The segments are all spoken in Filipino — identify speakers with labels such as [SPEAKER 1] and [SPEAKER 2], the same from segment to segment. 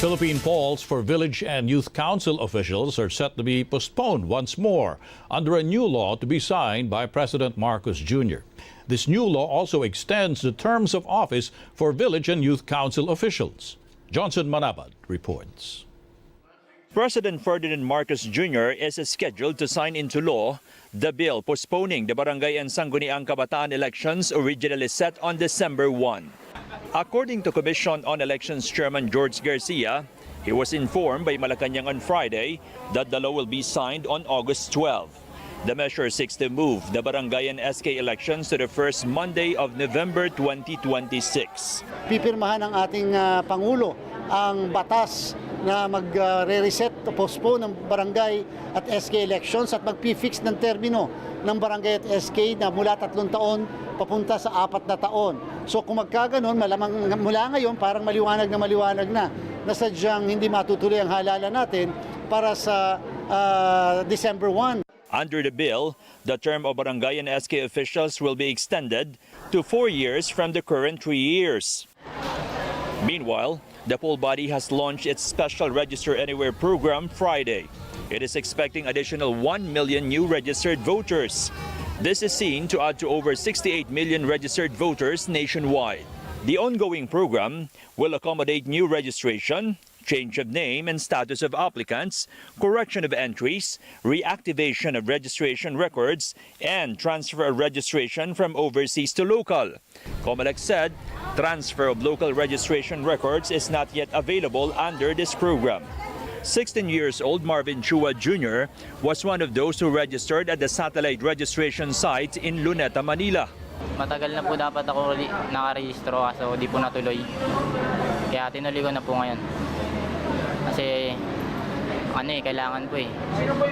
[SPEAKER 1] Philippine polls for village and youth council officials are set to be postponed once more under a new law to be signed by President Marcos Jr. This new law also extends the terms of office for village and youth council officials. Johnson Manabad reports.
[SPEAKER 2] President Ferdinand Marcos Jr. is scheduled to sign into law the bill postponing the barangay and sangguniang kabataan elections originally set on December 1. According to Commission on Elections Chairman George Garcia, he was informed by Malacanang on Friday that the law will be signed on August 12. The measure seeks to move the barangay and SK elections to the first Monday of November 2026.
[SPEAKER 3] pipirmahan ng ating ah, Pangulo ang batas na mag-re-reset o postpone ng barangay at SK elections at mag-fix ng termino ng barangay at SK na mula tatlong taon papunta sa apat na taon. So kung magkaganon, malamang mula ngayon parang maliwanag na maliwanag na na sadyang hindi matutuloy ang halalan natin para sa ah, December 1.
[SPEAKER 2] Under the bill, the term of barangay and SK officials will be extended to four years from the current three years. Meanwhile, the poll body has launched its special Register Anywhere program Friday. It is expecting additional 1 million new registered voters. This is seen to add to over 68 million registered voters nationwide. The ongoing program will accommodate new registration, change of name and status of applicants, correction of entries, reactivation of registration records, and transfer of registration from overseas to local. Comelec said transfer of local registration records is not yet available under this program. 16 years old Marvin Chua Jr. was one of those who registered at the satellite registration site in Luneta, Manila.
[SPEAKER 4] Matagal na po dapat ako nakarehistro kaso di po natuloy. Kaya tinuloy ko na po ngayon. Kasi ano eh, kailangan po eh.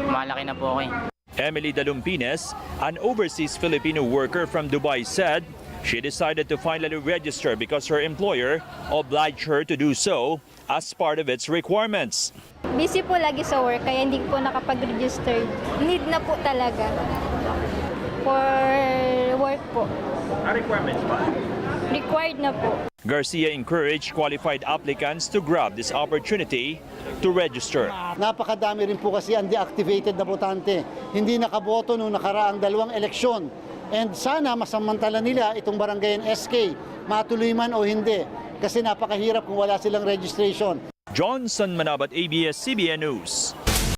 [SPEAKER 4] Malaki na po ako eh.
[SPEAKER 2] Emily Dalumpines, an overseas Filipino worker from Dubai, said she decided to finally register because her employer obliged her to do so as part of its requirements.
[SPEAKER 5] Busy po lagi sa work, kaya hindi po nakapag-register. Need na po talaga. For work po.
[SPEAKER 2] requirements ba?
[SPEAKER 5] Required na po.
[SPEAKER 2] Garcia encouraged qualified applicants to grab this opportunity to register.
[SPEAKER 3] Napakadami rin po kasi ang deactivated na botante. Hindi nakaboto nung nakaraang dalawang eleksyon. And sana masamantala nila itong barangay SK, matuloy man o hindi. Kasi napakahirap kung wala silang registration.
[SPEAKER 2] Johnson Manabat, ABS-CBN News.